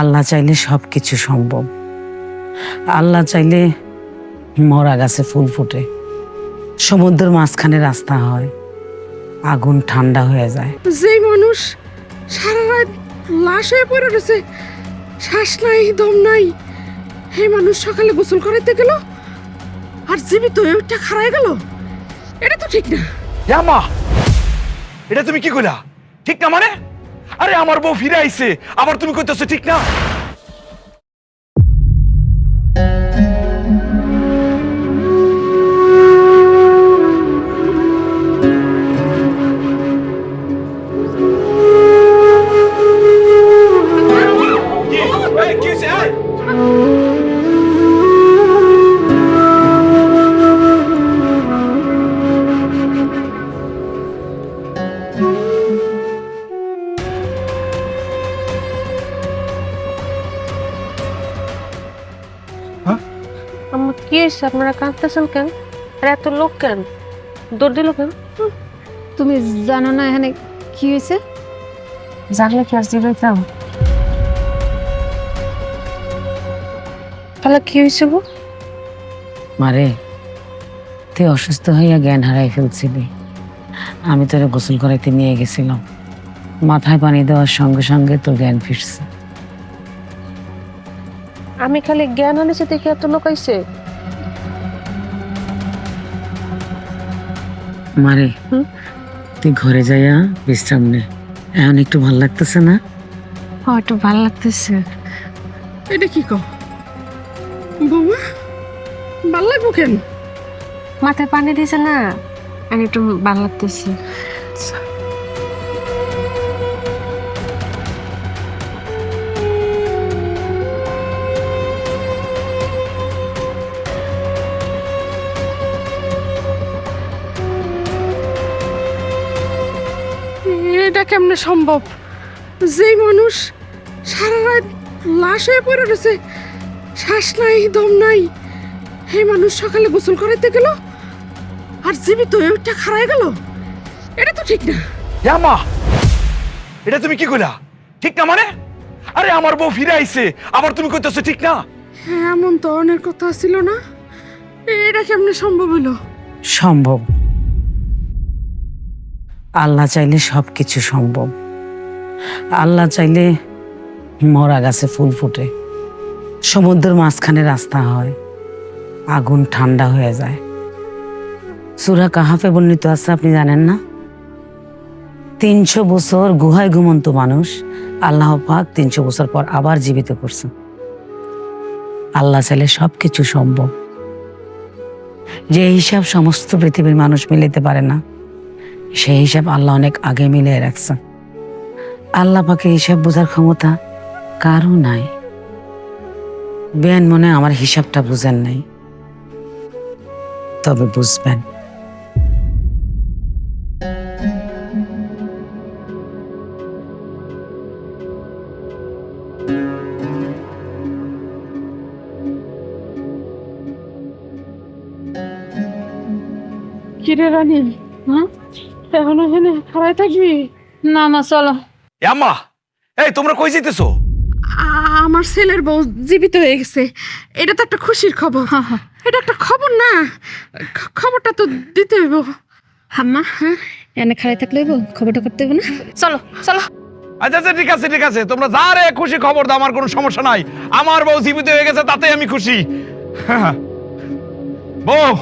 আল্লাহ চাইলে সব কিছু সম্ভব। আল্লাহ চাইলে মরা গাছে ফুল ফুটে। সমুদ্রের মাঝখানে রাস্তা হয়। আগুন ঠান্ডা হয়ে যায়। যেই মানুষ সারা রাত লাশ হয়ে পড়ে রয়েছে শ্বাস নাই দম নাই সেই মানুষ সকালে গোসল করাইতে গেল আর জীবিত হয়ে ওইটা খারাই গেল। এটা তো ঠিক না। মা এটা তুমি কি কইলা? ঠিক না মানে? আরে আমার বউ ফিরে আইছে। আবার তুমি কইতেছো ঠিক না? আমার কি হয়েছে? আপনারা কাঁদতেছেন কেন? আর এত লোক কেন? দৌড় দিল কেন? তুমি জানো না এখানে কি হয়েছে? জানলে কি আর জিরাইতাম তাহলে কি হয়েছে গো মারে তুই অসুস্থ হইয়া জ্ঞান হারাই ফেলছিলি। আমি তোরে গোসল করাইতে নিয়ে গেছিলাম। মাথায় পানি দেওয়ার সঙ্গে সঙ্গে তোর জ্ঞান ফিরছে। আমি খালি জ্ঞান আনেছি দেখে এত লোক আইছে। মারে তুই ঘরে যাইয়া বিশ্রাম নে। এখন একটু ভালো লাগতেছে না? ও একটু ভালো লাগতেছে। এটা কি কও? বৌমা ভালো লাগবো কেন? মাথায় পানি দিছে না আর একটু ভালো লাগতেছে। এটা কেমনে সম্ভব? যেই মানুষ সারা রাত লাশ হয়ে পড়ে রয়েছে শ্বাস নাই দম নাই হে মানুষ সকালে গোসল করাইতে গেল আর জীবিত হয়ে ওইটা খারাই গেল। এটা তো ঠিক না। মা এটা তুমি কি কইলা? ঠিক না মানে? আরে আমার বউ ফিরে আইছে আবার তুমি কইতেছো ঠিক না? হ্যাঁ, এমন তো অনেক কথা ছিল না। এটা কেমনে সম্ভব হলো সম্ভব। আল্লাহ চাইলে সব কিছু সম্ভব। আল্লাহ চাইলে মরা গাছে ফুল ফুটে। সমুদ্রের মাঝখানে রাস্তা হয়। আগুন ঠান্ডা হয়ে যায়। সুরা কাহাফে বর্ণিত আছে, আপনি জানেন না? তিনশো বছর গুহায় ঘুমন্ত মানুষ আল্লাহ পাক তিনশো বছর পর আবার জীবিত করছে। আল্লাহ চাইলে সব কিছু সম্ভব। যে হিসাব সমস্ত পৃথিবীর মানুষ মিলাইতে পারে না। সেই হিসাব আল্লাহ অনেক আগে মিলিয়ে রাখছে। আল্লাহ পাকে হিসাব বোঝার ক্ষমতা কারও নাই। বেন মনে আমার হিসাবটা বুঝেন নাই। তবে বুঝবেন। কিরে রানী হুম? এখন এখানে খারাই থাকবি? না মা চলো। মা এই তোমরা কই যাইতেছো? আ- আমার ছেলের বউ জীবিত হয়ে গেছে। এটা তো একটা খুশির খবর। এটা একটা খবর না। খবরটা তো দিতে হইব। হাম্মা হ্যাঁ এনে খাড়াই থাকলে হইবো? খবরটা করতে হইব না? চলো চলো। আচ্ছা আচ্ছা ঠিক আছে ঠিক আছে। তোমরা যা রে খুশি খবর দাও আমার কোনো সমস্যা নাই। আমার বউ জীবিত হয়ে গেছে তাতে আমি খুশি। বউ